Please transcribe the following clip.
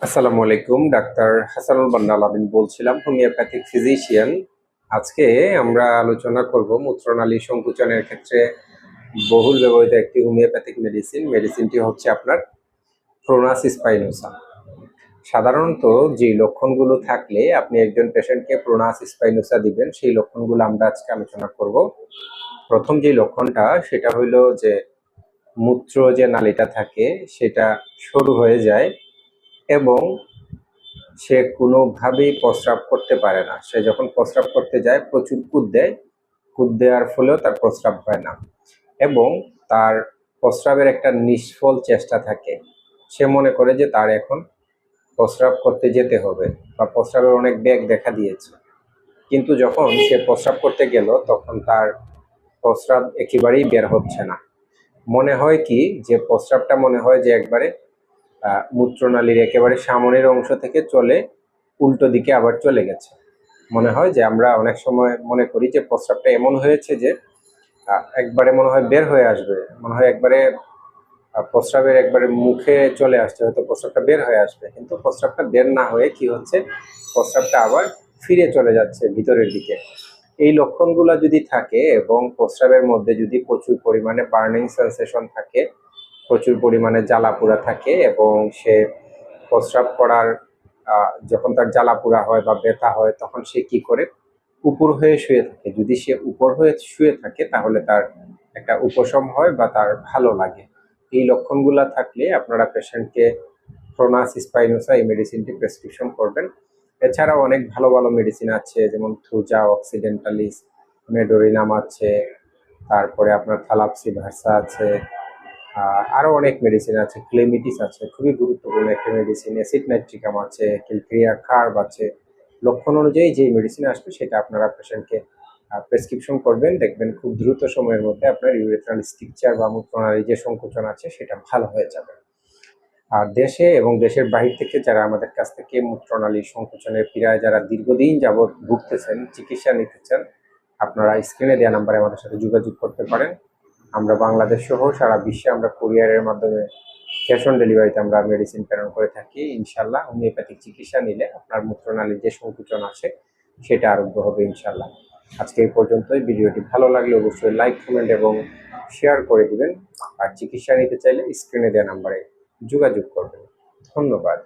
আসসালামু আলাইকুম, ডাক্তার হাসানুল বান্না আলামিন বলছিলাম, হোমিওপ্যাথিক ফিজিশিয়ান। আজকে আমরা আলোচনা করব মূত্রনালী সংকুচনের ক্ষেত্রে বহুল ব্যবহৃত একটি হোমিওপ্যাথিক মেডিসিন। মেডিসিনটি হচ্ছে আপনার প্রোনাস স্পাইনোসা। সাধারণত যে লক্ষণগুলো থাকলে আপনি একজন পেশেন্টকে প্রোনাস স্পাইনোসা দিবেন, সেই লক্ষণগুলো আমরা আজকে আলোচনা করব। প্রথম যে লক্ষণটা, সেটা হইল যে মূত্র যে নালীটা থাকে, সেটা সরু হয়ে যায়। এবং সে কোনোভাবেই প্রস্রাব করতে পারে না। সে যখন প্রস্রাব করতে যায়, প্রচুর কুদ দেয়। কুদ দেওয়ার ফলেও তার প্রস্রাব হয় না এবং তার প্রস্রাবের একটা নিষ্ফল চেষ্টা থাকে। সে মনে করে যে তার এখন প্রস্রাব করতে যেতে হবে বা প্রস্রাবের অনেক ব্যাগ দেখা দিয়েছে। কিন্তু যখন সে প্রস্রাব করতে গেল, তখন তার প্রস্রাব একেবারেই বের হচ্ছে না। মনে হয় কি, যে প্রস্রাবটা মনে হয় যে একবারে মূত্রনালীর একেবারে সামনের অংশ থেকে চলে উল্টো দিকে আবার চলে গেছে। মনে হয় যে আমরা অনেক সময় মনে করি যে প্রস্রাবটা এমন হয়েছে যে একবারে মনে হয় বের হয়ে আসবে। মনে হয় একবারে প্রস্রাবের একবারে মুখে চলে আসছে, হয়তো প্রস্রাবটা বের হয়ে আসবে। কিন্তু প্রস্রাবটা বের না হয়ে কি হচ্ছে? প্রস্রাবটা আবার ফিরে চলে যাচ্ছে ভিতরের দিকে। এই লক্ষণগুলো যদি থাকে এবং প্রস্রাবের মধ্যে যদি প্রচুর পরিমাণে বার্নিং সেন্সেশন থাকে প্রচুর পরিমাণে জ্বালা পোড়া থাকে এবং সে প্রস্রাব করার যখন তার জ্বালা পোড়া হয় বা ব্যথা হয়, তখন সে কি করে? উপর হয়ে শুয়ে থাকে। যদি সে উপর হয়ে শুয়ে থাকে, তাহলে তার একটা উপশম হয় বা তার ভালো লাগে। এই লক্ষণগুলো থাকলে আপনারা পেশেন্টকে প্রোনাস, স্পাইনোসা, এই মেডিসিনটি প্রেসক্রিপশন করবেন। এছাড়াও অনেক ভালো ভালো মেডিসিন আছে, যেমন থ্রুজা অক্সিডেন্টালিস, মেডোরিনাম আছে, তারপরে আপনার থালাপসি, ভার্সা আছে আহ, আরও অনেক মেডিসিন আছে ক্লেমিটিস আছে খুবই গুরুত্বপূর্ণ একটা মেডিসিন অ্যাসিড নাইট্রিকাম আছে কিলক্রিয়া কার্ব আছে। লক্ষণ অনুযায়ী যে মেডিসিন আসবে সেটা আপনারা পেশেন্টকে প্রেসক্রিপশন করবেন দেখবেন খুব দ্রুত সময়ের মধ্যে আপনার ইউরেথ্রাল স্ট্রিকচার বা মূত্রনালী যে সংকোচন আছে সেটা ভালো হয়ে যাবে। আর দেশে এবং দেশের বাহির থেকে যারা আমাদের কাছ থেকে মূত্রনালী সংকোচনের পীড়ায় যারা দীর্ঘদিন যাবৎ ভুগতেছেন চিকিৎসা নিতেছেন আপনারা স্ক্রিনে দেওয়া নাম্বারে আমাদের সাথে যোগাযোগ করতে পারেন। আমরা বাংলাদেশ সহ সারা বিশ্বে আমরা কুরিয়ারের মাধ্যমে ক্যাশ অন ডেলিভারিতে আমরা মেডিসিন প্রেরণ করে থাকি, ইনশাল্লাহ। হোমিওপ্যাথিক চিকিৎসা নিলে আপনার মূত্রনালীর যে সংকুচন আছে, সেটা আরোগ্য হবে, ইনশাল্লাহ। আজকে এই পর্যন্তই। ভিডিওটি ভালো লাগলে অবশ্যই লাইক কমেন্ট এবং শেয়ার করে দিবেন। আর চিকিৎসা নিতে চাইলে স্ক্রিনে দেওয়া নাম্বারে যোগাযোগ করবেন। ধন্যবাদ।